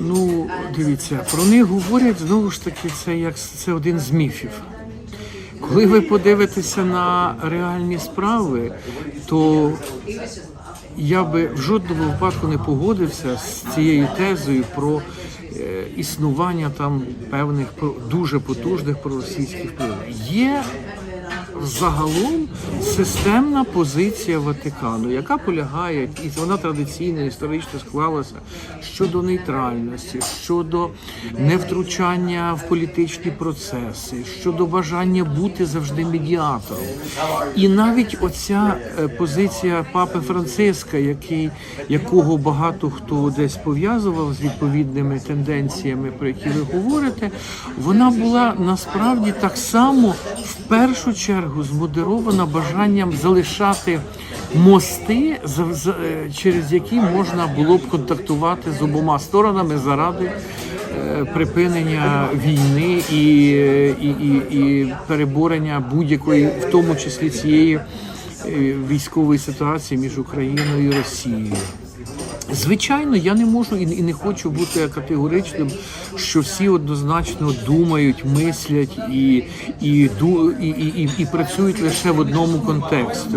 Ну, дивіться, про них говорять знову ж таки, це як це один з міфів. Коли ви подивитеся на реальні справи, то я би в жодному випадку не погодився з цією тезою про е, існування там певних дуже потужних проросійських впливів. Є загалом системна позиція Ватикану, яка полягає, і вона традиційно історично склалася щодо нейтральності, щодо невтручання в політичні процеси, щодо бажання бути завжди медіатором. І навіть оця е, позиція папи Франциска, який, якого багато хто десь пов'язував з відповідними тенденціями, про які ви говорите, вона була насправді так само першу чергу змодерована бажанням залишати мости, е, через які можна було б контактувати з обома сторонами заради е, припинення війни і, і, і, і переборення будь-якої, в тому числі цієї е, військової ситуації між Україною і Росією. Звичайно, я не можу і не хочу бути категоричним, що всі однозначно думають, мислять і, і, і, і, і, і працюють лише в одному контексті.